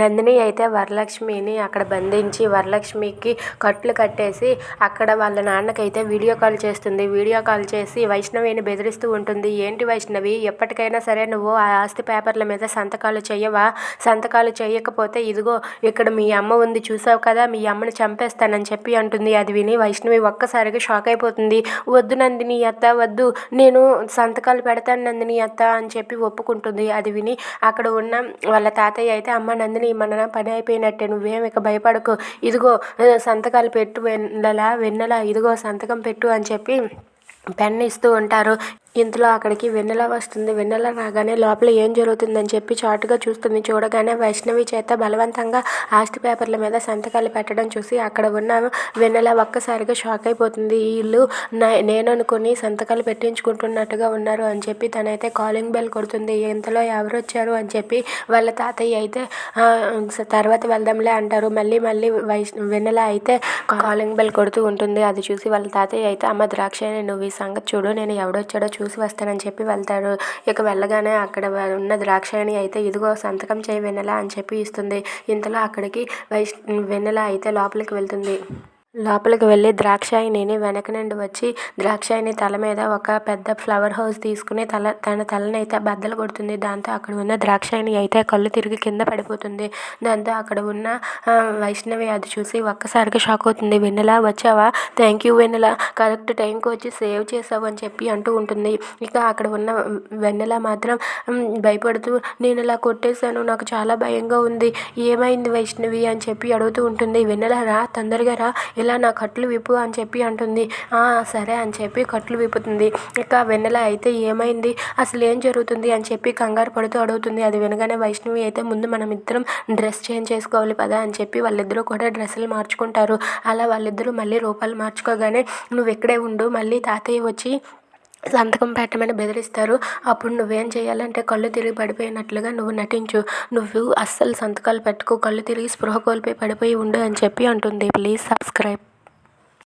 నందిని అయితే వరలక్ష్మిని అక్కడ బంధించి వరలక్ష్మికి కట్లు కట్టేసి అక్కడ వాళ్ళ నాన్నకైతే వీడియో కాల్ చేస్తుంది. వీడియో కాల్ చేసి వైష్ణవిని బెదిరిస్తూ ఉంటుంది. ఏంటి వైష్ణవి ఎప్పటికైనా సరే నువ్వు ఆ ఆస్తి పేపర్ల మీద సంతకాలు చేయవా సంతకాలు చేయకపోతే ఇదిగో ఇక్కడ మీ అమ్మ ఉంది చూసావు కదా? మీ అమ్మని చంపేస్తానని చెప్పి అంటుంది. అది విని వైష్ణవి ఒక్కసారిగా షాక్ అయిపోతుంది. వద్దు నందిని అత్త వద్దు. నేను సంతకాలు పెడతాను నందిని అత్త అని చెప్పి ఒప్పుకుంటుంది. అది విని అక్కడ ఉన్న వాళ్ళ తాతయ్య అయితే అమ్మ నందిని మన పని అయిపోయినట్టే. నువ్వేం ఇక భయపడకు. ఇదిగో సంతకాలు పెట్టు వెన్నెల వెన్నెల ఇదిగో సంతకం పెట్టు అని చెప్పి పెన్ ఇస్తూ ఉంటారు. ఇంతలో అక్కడికి వెన్నెల వస్తుంది. వెన్నెల రాగానే లోపల ఏం జరుగుతుందని చెప్పి చాటుగా చూస్తుంది. చూడగానే వైష్ణవి చేత బలవంతంగా ఆస్తి పేపర్ల మీద సంతకాలు పెట్టడం చూసి అక్కడ ఉన్న వెన్నెల ఒక్కసారిగా షాక్ అయిపోతుంది. వీళ్ళు నేను అనుకుని సంతకాలు పెట్టించుకుంటున్నట్టుగా ఉన్నారు అని చెప్పి తనైతే కాలింగ్ బెల్ కొడుతుంది. ఇంతలో ఎవరు వచ్చారు? అని చెప్పి వాళ్ళ తాతయ్య అయితే తర్వాత వెళ్దాంలే అంటారు. మళ్ళీ మళ్ళీ వైష్ వెన్నెల అయితే కాలింగ్ బెల్ కొడుతూ ఉంటుంది. అది చూసి వాళ్ళ తాతయ్య అయితే అమ్మ ద్రాక్ష నువ్వు ఈ సంగతి చూడు. నేను ఎవడొచ్చాడో చూసి వస్తానని చెప్పి వెళ్తాడు. ఇక వెళ్ళగానే అక్కడ ఉన్న ద్రాక్షాయణి అయితే ఇదిగో సంతకం చేయి వెన్నెల అని చెప్పి ఇస్తుంది. ఇంతలో అక్కడికి వైష్ వెన్నెల అయితే లోపలికి వెళ్తుంది. లోపలికి వెళ్ళి ద్రాక్షాయిని వెనక నుండి వచ్చి ద్రాక్షాయిని తల మీద ఒక పెద్ద ఫ్లవర్ హౌస్ తీసుకుని తల తన తలని అయితే బద్దలు కొడుతుంది. దాంతో అక్కడ ఉన్న ద్రాక్షాయిని అయితే కళ్ళు తిరిగి కింద పడిపోతుంది. దాంతో అక్కడ ఉన్న వైష్ణవి అది చూసి ఒక్కసారిగా షాక్ అవుతుంది. వెన్నెల వచ్చావా? Thank you Vennela. కరెక్ట్ టైంకి వచ్చి సేవ్ చేసావు అని చెప్పి అంటూ ఉంటుంది. ఇక అక్కడ ఉన్న వెన్నెల మాత్రం భయపడుతూ నేను ఇలా కొట్టేశాను. నాకు చాలా భయంగా ఉంది. ఏమైంది వైష్ణవి? అని చెప్పి అడుగుతూ ఉంటుంది. వెన్నెల రా తొందరగా రా. ఇలా నా కట్లు విప్పు అని చెప్పి అంటుంది. సరే అని చెప్పి కట్లు విప్పుతుంది. ఇక వెన్నెల అయితే ఏమైంది? అసలు ఏం జరుగుతుంది అని చెప్పి కంగారు పడుతూ అడుగుతుంది. అది వినగానే వైష్ణవి అయితే ముందు మనం ఇద్దరం డ్రెస్ చేంజ్ చేసుకోవాలి పదా అని చెప్పి వాళ్ళిద్దరూ కూడా డ్రెస్సులు మార్చుకుంటారు. అలా వాళ్ళిద్దరూ మళ్ళీ రూపాలు మార్చుకోగానే నువ్వు ఇక్కడే ఉండు మళ్ళీ తాతయ్య వచ్చి సంతకం పెట్టమని బెదిరిస్తారు. అప్పుడు నువ్వేం చేయాలంటే కళ్ళు తిరిగి పడిపోయినట్లుగా నువ్వు నటించు. నువ్వు అస్సలు సంతకాలు పెట్టుకో కళ్ళు తిరిగి స్పృహ కోల్పోయి పడిపోయి ఉండు అని చెప్పి అంటుంది. Please subscribe.